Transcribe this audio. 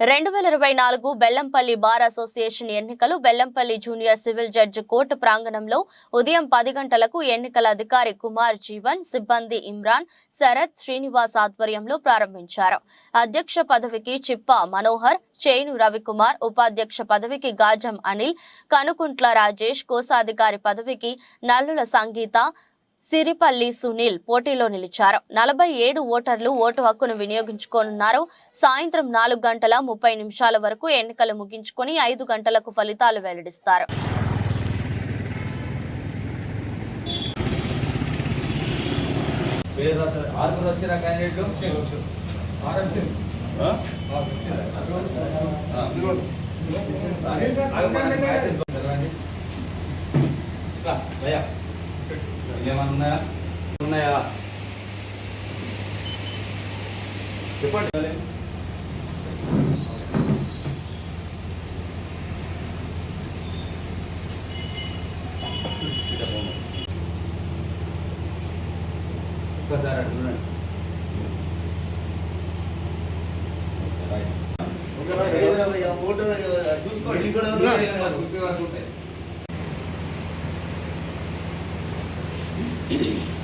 రెండు వేల ఇరవై నాలుగు బెల్లంపల్లి బార్ అసోసియేషన్ ఎన్నికలు Bellampalli junior civil judge court ప్రాంగణంలో ఉదయం పది గంటలకు ఎన్నికల అధికారి కుమార్ జీవన్ సిబ్బంది ఇమ్రాన్ శరత్ శ్రీనివాస్ ఆధ్వర్యంలో ప్రారంభించారు. అధ్యక్ష పదవికి చిప్ప మనోహర్ చేను రవికుమార్ ఉపాధ్యక్ష పదవికి గాజం అనిల్ కనుకుంట్ల రాజేష్ కోశాధికారి పదవికి నల్లుల సంగీత సిరిపల్లి సునీల్ పోటీలో నిలిచారు నలభై ఏడు ఓటర్లు ఓటు హక్కును వినియోగించుకోనున్నారు సాయంత్రం నాలుగు గంటల ముప్పై నిమిషాల వరకు ఎన్నికలు ముగించుకొని ఐదు గంటలకు ఫలితాలు వెల్లడిస్తారు భయ్యా. ఏమన్నా ఉన్నాయా? చెప్పండి. ఒక్కసారి అటు చూడండి. చూసుకోండి. hitting him.